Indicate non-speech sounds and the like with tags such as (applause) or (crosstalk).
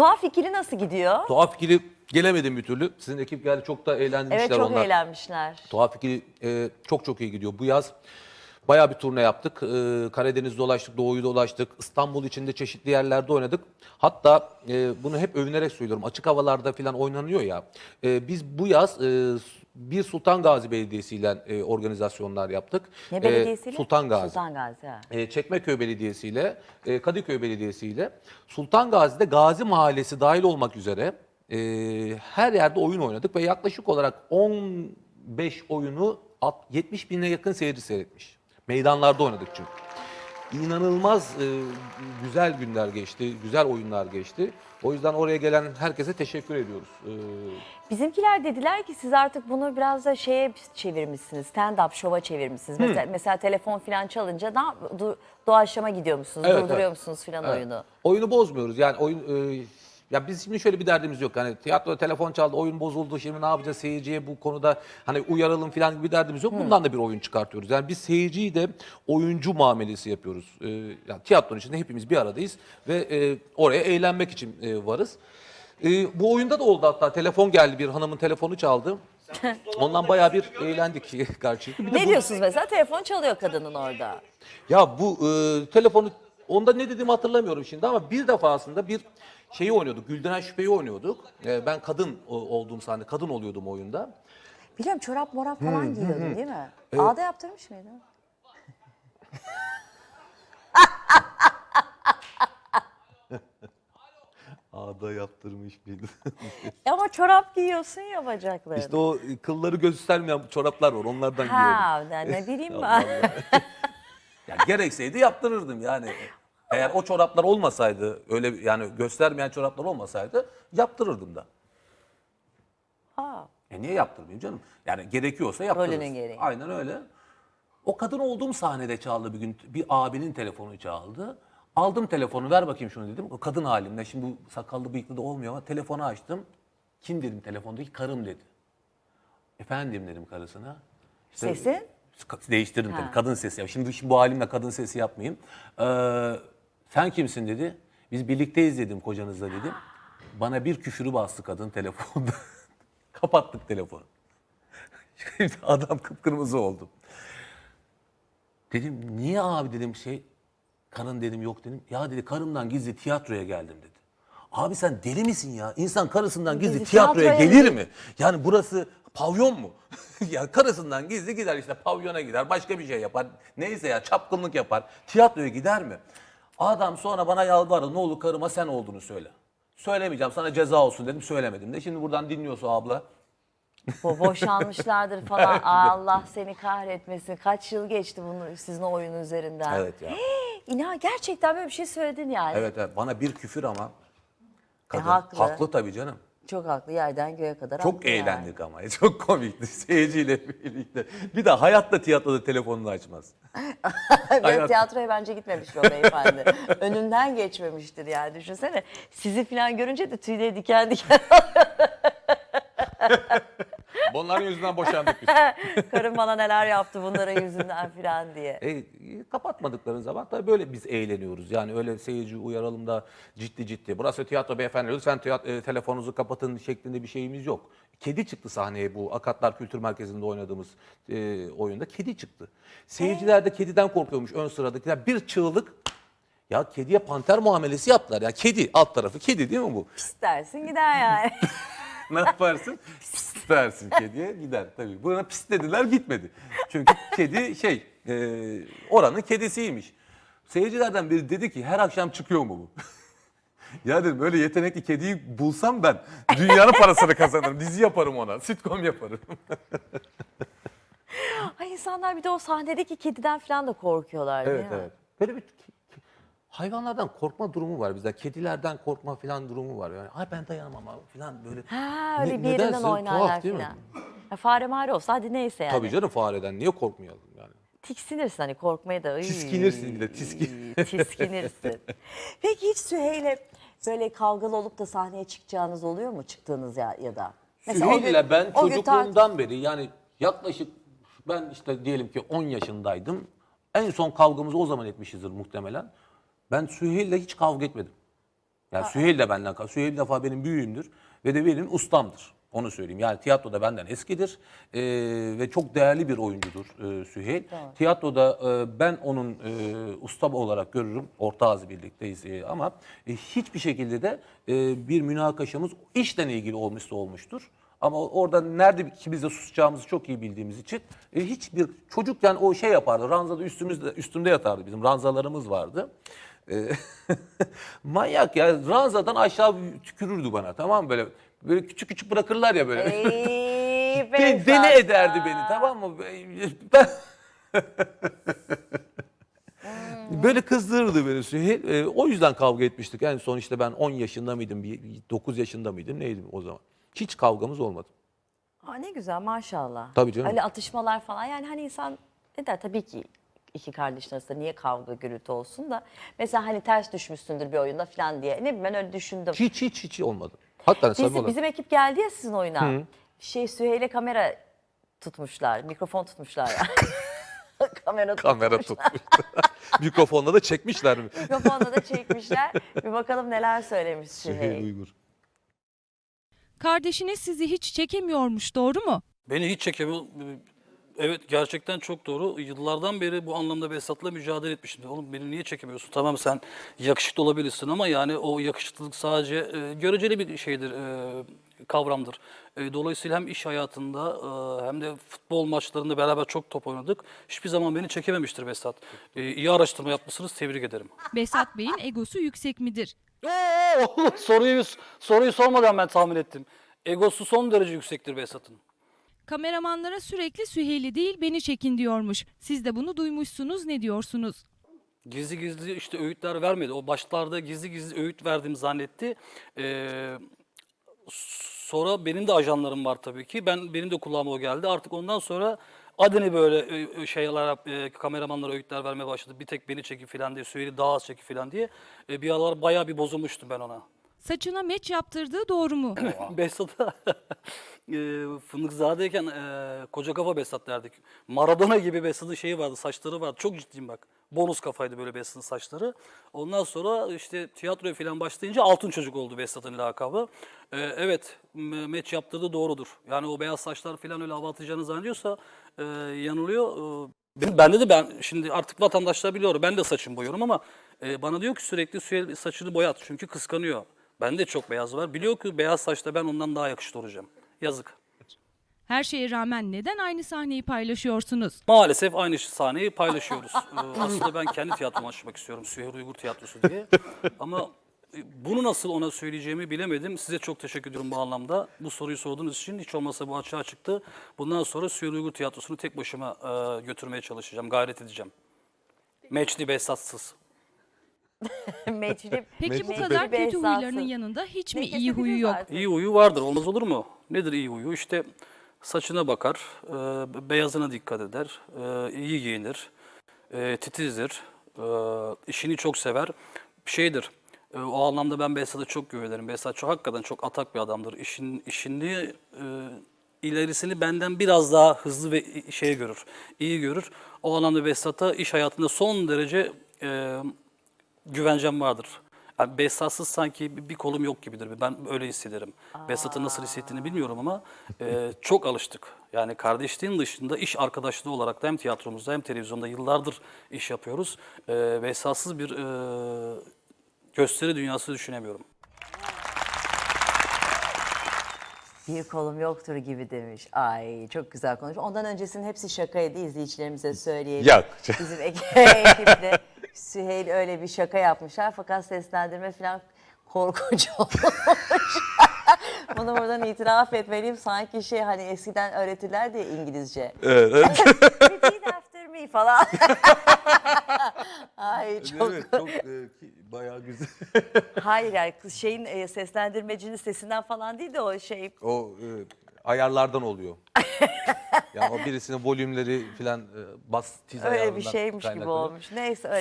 Tuhaf ikili nasıl gidiyor? Tuhaf ikili gelemedim bir türlü. Sizin ekip geldi çok da eğlenmişler Evet çok onlar. eğlenmişler. Tuhaf ikili e, çok çok iyi gidiyor. Bu yaz bayağı bir turne yaptık. E, Karadeniz'de dolaştık, Doğu'yu dolaştık. İstanbul içinde çeşitli yerlerde oynadık. Hatta e, bunu hep övünerek söylüyorum. Açık havalarda falan oynanıyor ya. E, biz bu yaz e, bir Sultan Gazi Belediyesi ile e, organizasyonlar yaptık. Ne E, belediyesiyle? Sultan Gazi. Sultan Gazi. ha. E, Çekmeköy Belediyesi ile e, Kadıköy Belediyesi ile Sultan Gazi'de Gazi Mahallesi dahil olmak üzere e, her yerde oyun oynadık ve yaklaşık olarak 15 oyunu alt- 70 bine yakın seyirci seyretmiş. Meydanlarda oynadık çünkü. İnanılmaz e, güzel günler geçti, güzel oyunlar geçti. O yüzden oraya gelen herkese teşekkür ediyoruz. E, Bizimkiler dediler ki siz artık bunu biraz da şeye çevirmişsiniz. Stand-up şova çevirmişsiniz. Mesela, mesela telefon falan çalınca da doğaçlama gidiyor musunuz? Evet, durduruyor evet. musunuz falan Evet. oyunu? Oyunu bozmuyoruz. Yani oyun e, ya biz şimdi şöyle bir derdimiz yok. Hani tiyatro telefon çaldı, oyun bozuldu. Şimdi ne yapacağız seyirciye bu konuda hani uyaralım falan gibi bir derdimiz yok. Bundan da bir oyun çıkartıyoruz. Yani biz seyirciyi de oyuncu muamelesi yapıyoruz. E, yani tiyatronun içinde hepimiz bir aradayız ve e, oraya eğlenmek için e, varız. E, bu oyunda da oldu hatta telefon geldi bir hanımın telefonu çaldı. Ondan bayağı bir eğlendik (laughs) karşı. Ne diyorsunuz mesela? Telefon çalıyor kadının orada. ya bu e, telefonu onda ne dediğimi hatırlamıyorum şimdi ama bir defasında bir şeyi oynuyorduk. Güldüren Şüphe'yi oynuyorduk. E, ben kadın olduğum sahne, kadın oluyordum oyunda. Biliyorum çorap morap falan giyiyordun değil mi? Ağda yaptırmış mıydın? Ağda yaptırmış mıydı? (laughs) Ama çorap giyiyorsun ya bacaklarına. işte o kılları göstermeyen çoraplar var. Onlardan giyiyorum. ha ne, ne bileyim (laughs) ben. Ya gerekseydi yaptırırdım yani. Eğer o çoraplar olmasaydı, öyle yani göstermeyen çoraplar olmasaydı yaptırırdım da. Ha. E niye yaptırmayayım canım? Yani gerekiyorsa yaptırırız. Rolünün gereği. Aynen öyle. O kadın olduğum sahnede çaldı bir gün. Bir abinin telefonu çaldı. Aldım telefonu ver bakayım şunu dedim. O kadın halimle şimdi bu sakallı bıyıklı da olmuyor ama telefonu açtım. Kim dedim telefondaki karım dedi. Efendim dedim karısına. İşte- Sesi? Değiştirdim tabii. Kadın sesi. yap- Şimdi, şimdi bu halimle kadın sesi yapmayayım. Ee, sen kimsin dedi. Biz birlikteyiz dedim kocanızla dedim. Bana bir küfürü bastı kadın telefonda. (laughs) Kapattık telefonu. Şimdi (laughs) adam kıpkırmızı oldu. Dedim niye abi dedim şey karın dedim yok dedim. Ya dedi karımdan gizli tiyatroya geldim dedi. Abi sen deli misin ya? İnsan karısından gizli, Gizli tiyatroya, tiyatroya gelir mi? Yani burası pavyon mu? (laughs) ya karısından gizli gider işte pavyona gider başka bir şey yapar. Neyse ya çapkınlık yapar. Tiyatroya gider mi? Adam sonra bana yalvardı ne olur karıma sen olduğunu söyle. Söylemeyeceğim sana ceza olsun dedim söylemedim de. Şimdi buradan dinliyorsa abla. Bo boşanmışlardır (laughs) falan. Allah seni kahretmesin. Kaç yıl geçti bunun sizin o oyun üzerinden. Evet ya. (gasps) İnan gerçekten böyle bir şey söyledin yani. Evet evet bana bir küfür ama. Kadın, haklı. haklı tabii canım. Çok haklı yerden göğe kadar Çok haklı yani. eğlendik ama. (laughs) Çok komikti seyirciyle birlikte. Bir de hayatta tiyatroda telefonunu açmaz. (laughs) Hayat- tiyatroya bence gitmemiştir o beyefendi. (laughs) Önünden geçmemiştir yani düşünsene. Sizi falan görünce de tüyleri diken diken. Bunların yüzünden boşandık biz. (laughs) Karım bana neler yaptı bunların yüzünden falan diye. E, kapatmadıkları zaman tabii böyle biz eğleniyoruz. Yani öyle seyirci uyaralım da ciddi ciddi. Burası tiyatro beyefendi lütfen tiyat- e, telefonunuzu kapatın şeklinde bir şeyimiz yok. Kedi çıktı sahneye bu Akatlar Kültür Merkezi'nde oynadığımız e, oyunda. Kedi çıktı. Seyirciler de kediden korkuyormuş ön sıradakiler. Bir çığlık ya kediye panter muamelesi yaptılar. Ya kedi alt tarafı kedi değil mi bu? Pis dersin gider yani. (laughs) ne yaparsın? Pis dersin kediye gider tabii. Buna pis dediler gitmedi. Çünkü kedi şey e, oranın kedisiymiş. Seyircilerden biri dedi ki her akşam çıkıyor mu bu? (laughs) ya dedim öyle yetenekli kediyi bulsam ben dünyanın parasını kazanırım. Dizi yaparım ona, sitcom yaparım. (laughs) Ay insanlar bir de o sahnedeki kediden falan da korkuyorlar evet mi? evet. Böyle bir hayvanlardan korkma durumu var bizde. Kedilerden korkma falan durumu var. Yani ay ben dayanamam abi falan böyle. Ha öyle Ne- bir yerinden nedense oynarlar tuhaf değil mi? falan. Ya fare mare olsa hadi neyse yani. Tabii canım fareden niye korkmayalım yani? Tiksinirsin hani korkmaya da. Iy, Tiskinirsin bir de, tiskin. (laughs) Tiskinirsin. Peki hiç Süheyl'le böyle kavgalı olup da sahneye çıkacağınız oluyor mu çıktığınız ya, ya da? o Süheyl'le ben o gün çocukluğumdan beri yani yaklaşık ben işte diyelim ki 10 yaşındaydım. En son kavgamızı o zaman etmişizdir muhtemelen. Ben Süheyl'le hiç kavga etmedim. Yani Süheyl de benden kaldı. Süheyl bir defa benim büyüğümdür ve de benim ustamdır. Onu söyleyeyim. Yani tiyatroda benden eskidir Ee, ve çok değerli bir oyuncudur e, Süheyl. Tiyatroda e, ben onun e, ustam olarak görürüm. Orta ağzı birlikteyiz e, ama e, hiçbir şekilde de e, bir münakaşamız işle ilgili olmuşsa olmuştur. Ama orada nerede ki biz de susacağımızı çok iyi bildiğimiz için e, hiçbir çocukken o şey yapardı. Ranzada üstümüzde üstümde yatardı bizim ranzalarımız vardı. E, (laughs) manyak ya ranzadan aşağı tükürürdü bana tamam mı böyle böyle küçük küçük bırakırlar ya böyle. Ey (laughs) Behzat deli ederdi beni tamam mı? Ben (laughs) Böyle kızdırırdı beni. E, o yüzden kavga etmiştik. En son işte ben 10 yaşında mıydım, bir- 9 yaşında mıydım neydim o zaman. Hiç kavgamız olmadı. Aa, ne güzel maşallah. Tabii canım. Öyle atışmalar falan yani hani insan ne der tabii ki iki kardeşin arasında niye kavga gürültü olsun da mesela hani ters düşmüşsündür bir oyunda falan diye ne bileyim ben öyle düşündüm. Hiç hiç hiç olmadı. Hatta Biz, olarak. bizim ekip geldi ya sizin oyuna. Şey Süheyl'e kamera tutmuşlar, mikrofon tutmuşlar ya. (laughs) kamera Kamera tutmuşlar. tutmuş. (laughs) Mikrofonla da çekmişler mi? Mikrofonla da çekmişler. Bir bakalım neler söylemiş Süheyl Süheyl. Uygur. Kardeşiniz sizi hiç çekemiyormuş doğru mu? Beni hiç çekemiyor. Evet gerçekten çok doğru. Yıllardan beri bu anlamda Behzat'la mücadele etmişim. Oğlum beni niye çekemiyorsun? Tamam sen yakışıklı olabilirsin ama yani o yakışıklılık sadece e, göreceli bir şeydir, e, kavramdır. E, dolayısıyla hem iş hayatında e, hem de futbol maçlarında beraber çok top oynadık. Hiçbir zaman beni çekememiştir Behzat. E, iyi araştırma yapmışsınız, tebrik ederim. Behzat Bey'in egosu yüksek midir? Oo, (laughs) soruyu soruyu sormadan ben tahmin ettim. Egosu son derece yüksektir Behzat'ın. Kameramanlara sürekli Süheyl'i değil beni çekin diyormuş. Siz de bunu duymuşsunuz ne diyorsunuz? Gizli gizli işte öğütler vermedi. O başlarda gizli gizli öğüt verdiğimi zannetti. Ee, sonra benim de ajanlarım var tabii ki. Ben benim de kulağıma o geldi. Artık ondan sonra adını böyle e, e, şeyler e, kameramanlara öğütler vermeye başladı. Bir tek beni çekin falan diye, Süheyl'i daha az çekin falan diye. E, bir aralar bayağı bir bozulmuştum ben ona. Saçına meç yaptırdığı doğru mu? (clears throat) Behzat'a (laughs) e, Fındıkzade'yken e, koca kafa Behzat derdik. Maradona gibi Behzat'ın şeyi vardı, saçları vardı. Çok ciddiyim bak. Bonus kafaydı böyle Behzat'ın saçları. Ondan sonra işte tiyatroya falan başlayınca altın çocuk oldu Behzat'ın lakabı. E, evet, me- meç yaptırdığı doğrudur. Yani o beyaz saçlar falan öyle hava atacağını zannediyorsa e, yanılıyor. E, benim- bende de ben şimdi artık vatandaşlar biliyor. Ben de saçımı boyuyorum ama e, bana diyor ki sürekli Süheyl saçını boyat çünkü kıskanıyor. Bende çok beyaz var. Biliyor ki beyaz saçta ben ondan daha yakışıklı olacağım. Yazık. Her şeye rağmen neden aynı sahneyi paylaşıyorsunuz? Maalesef aynı sahneyi paylaşıyoruz. Ee, aslında ben kendi tiyatromu açmak istiyorum. Süheyl Uygur Tiyatrosu diye. Ama e, bunu nasıl ona söyleyeceğimi bilemedim. Size çok teşekkür ediyorum bu anlamda. Bu soruyu sorduğunuz için hiç olmazsa bu açığa çıktı. Bundan sonra Süheyl Uygur Tiyatrosu'nu tek başıma e, götürmeye çalışacağım. Gayret edeceğim. Meçli Behzatsız. (laughs) Meclip, Peki bu Meclip kadar kötü Behzat'ın. huylarının yanında hiç mi Nefes iyi huyu yok? İyi huyu vardır. Olmaz olur mu? Nedir iyi huyu? İşte saçına bakar, e, beyazına dikkat eder, e, iyi giyinir, e, titizdir, e, işini çok sever. Şeydir, e, o anlamda ben Behzat'a çok güvenirim. Behzat çok hakikaten çok atak bir adamdır. İşin, işini e, ilerisini benden biraz daha hızlı ve şey görür, iyi görür. O anlamda Behzat'a iş hayatında son derece e, güvencem vardır. Yani Behzatsız sanki bir, bir kolum yok gibidir. Ben öyle hissederim. Behzat'ın nasıl hissettiğini bilmiyorum ama e, (laughs) çok alıştık. Yani kardeşliğin dışında iş arkadaşlığı olarak da hem tiyatromuzda hem televizyonda yıllardır iş yapıyoruz. E, Behzatsız bir e, gösteri dünyası düşünemiyorum. Bir kolum yoktur gibi demiş. Ay çok güzel konuşmuş. Ondan öncesinin hepsi şakaydı izleyicilerimize söyleyelim. Yok. Bizim ek- (laughs) ekiple Süheyl öyle bir şaka yapmışlar fakat seslendirme falan korkunç (laughs) olmuş. Bunu buradan itiraf etmeliyim. Sanki şey hani eskiden öğretirlerdi ya İngilizce. Evet. (laughs) Repeat after me falan. Ay çok evet çok (laughs) e, ki- bayağı güzel. Hayır yani kız şeyin e, seslendirmecinin sesinden falan değil de o şey O e, ayarlardan oluyor. yani o birisinin volümleri filan e, bas tiz öyle bir şeymiş gibi kaynaklanıyor. olmuş. Neyse öyle.